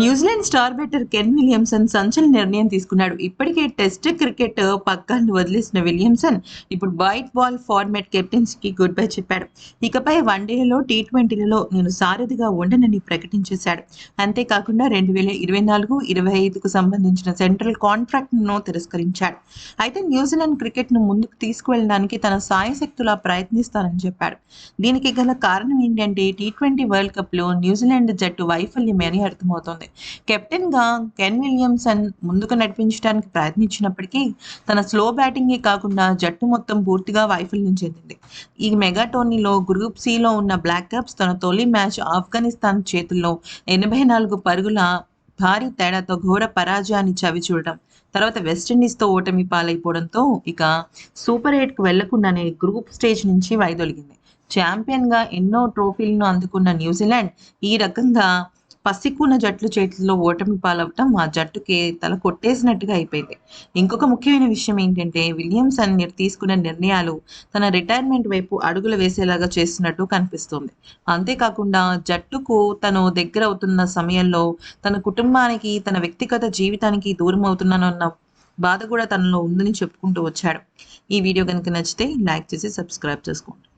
New Zealand star batter Ken Williamson సంచలన నిర్ణయం తీసుకున్నాడు. ఇప్పటికే టెస్ట్ క్రికెట్ పక్కాన్ని వదిలేసిన విలియమ్సన్ ఇప్పుడు వైట్ బాల్ ఫార్మాట్ కెప్టెన్సీకి గుడ్ బై చెప్పాడు. ఇకపై వన్డేలలో టీ ట్వంటీలలో నేను సారథిగా ఉండనని ప్రకటించేశాడు. అంతేకాకుండా రెండు వేల ఇరవై నాలుగు ఇరవై ఐదుకు సంబంధించిన సెంట్రల్ కాంట్రాక్ట్ను తిరస్కరించాడు. అయితే న్యూజిలాండ్ క్రికెట్ను ముందుకు తీసుకువెళ్ళడానికి తన సాయశక్తులా ప్రయత్నిస్తానని చెప్పాడు. దీనికి గల కారణం ఏంటంటే టీ ట్వంటీ వరల్డ్ కప్లో న్యూజిలాండ్ జట్టు వైఫల్యమే అని అర్థమవుతుంది. కెప్టెన్గా కెన్ విలియమ్సన్ ముందుకు నడిపించడానికి ప్రయత్నించినప్పటికీ తన స్లో బ్యాటింగే కాకుండా జట్టు మొత్తం పూర్తిగా వైఫల్యం చెందింది. ఈ మెగా టోర్నీలో గ్రూప్ సిలో ఉన్న బ్లాక్ కప్స్ తన తొలి మ్యాచ్ ఆఫ్ఘనిస్తాన్ చేతుల్లో ఎనభై నాలుగు పరుగుల భారీ తేడాతో ఘోర పరాజయాన్ని చవి చూడడం తర్వాత వెస్టిండీస్తో ఓటమి పాలైపోవడంతో ఇక సూపర్ ఎయిట్కు వెళ్ళకుండానే గ్రూప్ స్టేజ్ నుంచి వైదొలిగింది. ఛాంపియన్గా ఎన్నో ట్రోఫీలను అందుకున్న న్యూజిలాండ్ ఈ రకంగా పసిక్కున్న జట్లు చేతుల్లో ఓటమి పాలవటం ఆ జట్టుకి తల కొట్టేసినట్టుగా అయిపోయింది. ఇంకొక ముఖ్యమైన విషయం ఏంటంటే విలియమ్స్ అని తీసుకున్న నిర్ణయాలు తన రిటైర్మెంట్ వైపు అడుగులు వేసేలాగా చేస్తున్నట్టు కనిపిస్తుంది. అంతేకాకుండా జట్టుకు తను దగ్గర అవుతున్న సమయంలో తన కుటుంబానికి తన వ్యక్తిగత జీవితానికి దూరం అవుతున్నానన్న బాధ కూడా తనలో ఉందని చెప్పుకుంటూ వచ్చాడు. ఈ వీడియో కనుక నచ్చితే లైక్ చేసి సబ్స్క్రైబ్ చేసుకోండి.